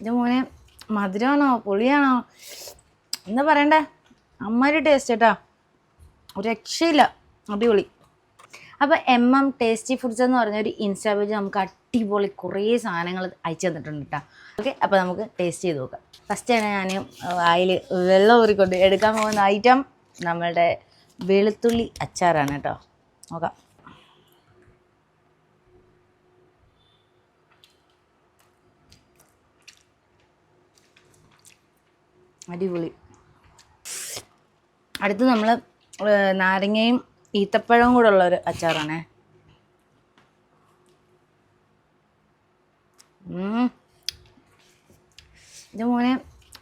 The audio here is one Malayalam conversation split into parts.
ഇത് മോനെ മധുരമാണോ പുളിയാണോ? എന്താ പറയണ്ടേ? അമ്മാരി ടേസ്റ്റ് കേട്ടോ ഒരു രക്ഷയില്ല. അടിപൊളി. അപ്പോൾ എം എം ടേസ്റ്റി ഫുഡ്സ് എന്ന് പറഞ്ഞ ഒരു ഇൻസ്റ്റാ പേജ് നമുക്ക് അടിപൊളി കുറേ സാധനങ്ങൾ അയച്ചു തന്നിട്ടുണ്ട് കേട്ടോ ഓക്കെ അപ്പോൾ നമുക്ക് ടേസ്റ്റ് ചെയ്ത് നോക്കാം. ഫസ്റ്റാണ് ഞാൻ അതിൽ വെള്ളം ഊറിക്കൊണ്ട് എടുക്കാൻ പോകുന്ന ഐറ്റം നമ്മളുടെ വെളുത്തുള്ളി അച്ചാറാണ് കേട്ടോ നോക്കാം. അടിപൊളി. അടുത്ത് നമ്മൾ നാരങ്ങയും ഈത്തപ്പഴവും കൂടെ ഉള്ള ഒരു അച്ചാറാണേ. ഇത് മോനെ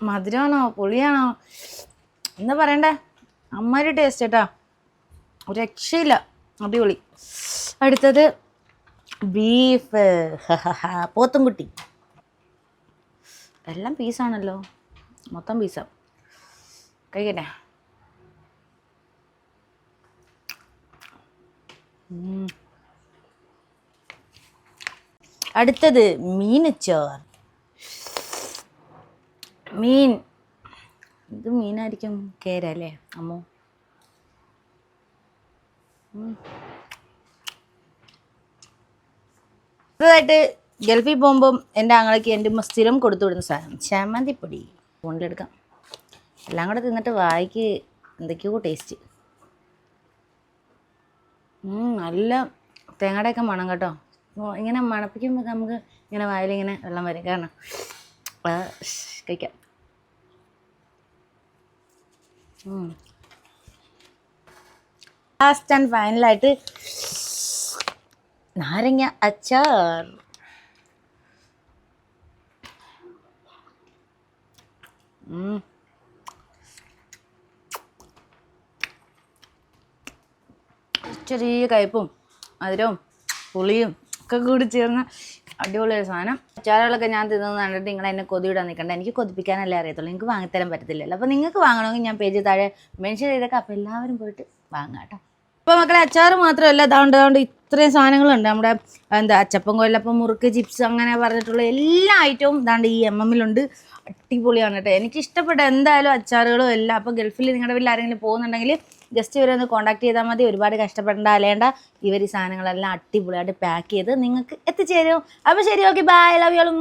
മധുരമാണോ പുളിയാണോ? എന്താ പറയണ്ടേ? അമ്മയുടെ ടേസ്റ്റ് കേട്ടോ ഒരു രക്ഷയില്ല. അടിപൊളി. അടുത്തത് ബീഫ് പോത്തുംകുട്ടി. എല്ലാം പീസാണല്ലോ മൊത്തം പീസാ കഴിക്കട്ടെ അടുത്തത് മീനച്ചോർ മീൻ. ഇത് മീനായിരിക്കും കേര അല്ലേ അമ്മോ. അടുത്തതായിട്ട് ഗൾഫിൽ പോകുമ്പം എന്റെ ആങ്ങളയ്ക്ക് എന്റെ സ്ഥിരം കൊടുത്തു വിടുന്ന സാധനം. ചമ്മന്തിപ്പൊടി. ഫോണിലെടുക്കാം. എല്ലാം കൂടെ തിന്നിട്ട് വായിക്ക്. എന്തൊക്കെയോ ടേസ്റ്റ് നല്ല തേങ്ങയുടെയൊക്കെ മണം കേട്ടോ. ഇങ്ങനെ മണപ്പിക്കുമ്പോൾ നമുക്ക് ഇങ്ങനെ വായിലിങ്ങനെ വെള്ളം വരും. കാരണം കഴിക്കാം. ലാസ്റ്റ് ആൻഡ് ഫൈനലായിട്ട് നാരങ്ങ അച്ചാർ. ചെറിയ കയ്പും മധുരവും പുളിയും ഒക്കെ കൂടി ചേർന്ന അടിപൊളി ഒരു സാധനം. അച്ചാറുകളൊക്കെ ഞാൻ തിന്നത് കണ്ടിട്ട് നിങ്ങൾ എന്നെ കൊതിയിടാൻ നിൽക്കണ്ട എനിക്ക് കൊതിപ്പിക്കാനല്ലേ അറിയത്തുള്ളൂ. എനിക്ക് വാങ്ങിത്തരാൻ പറ്റത്തില്ലല്ലോ. അപ്പോൾ നിങ്ങൾക്ക് വാങ്ങണമെങ്കിൽ ഞാൻ പേജ് താഴെ മെൻഷൻ ചെയ്തേക്കാം. അപ്പോൾ എല്ലാവരും പോയിട്ട് വാങ്ങാം കേട്ടോ. ഇപ്പോൾ മക്കളെ അച്ചാറ് മാത്രമല്ല അതുകൊണ്ട് ദാണ്ട് ഇത്രയും സാധനങ്ങളുണ്ട്. നമ്മുടെ എന്താ അച്ചപ്പം കൊല്ലപ്പം മുറുക്ക് ചിപ്സ് അങ്ങനെ പറഞ്ഞിട്ടുള്ള എല്ലാ ഐറ്റവും ഇതാണ്ട് ഈ എം എമ്മിലുണ്ട് അടിപൊളിയാണ് കേട്ടോ. എനിക്ക് ഇഷ്ടപ്പെട്ട എന്തായാലും അച്ചാറുകളും എല്ലാം അപ്പോൾ ഗൾഫിൽ നിങ്ങളുടെ വീട്ടിൽ ആരെങ്കിലും പോകുന്നുണ്ടെങ്കിൽ ജസ്റ്റ് ഇവരെ ഒന്ന് കോൺടാക്ട് ചെയ്താൽ മതി. ഒരുപാട് കഷ്ടപ്പെടേണ്ട അലേണ്ട ഇവർ ഈ സാധനങ്ങളെല്ലാം അടിപൊളിയായിട്ട് പാക്ക് ചെയ്ത് നിങ്ങൾക്ക് എത്തിച്ചേരും. അപ്പോൾ ശരി ഓക്കെ ബൈ ലവ് യോളും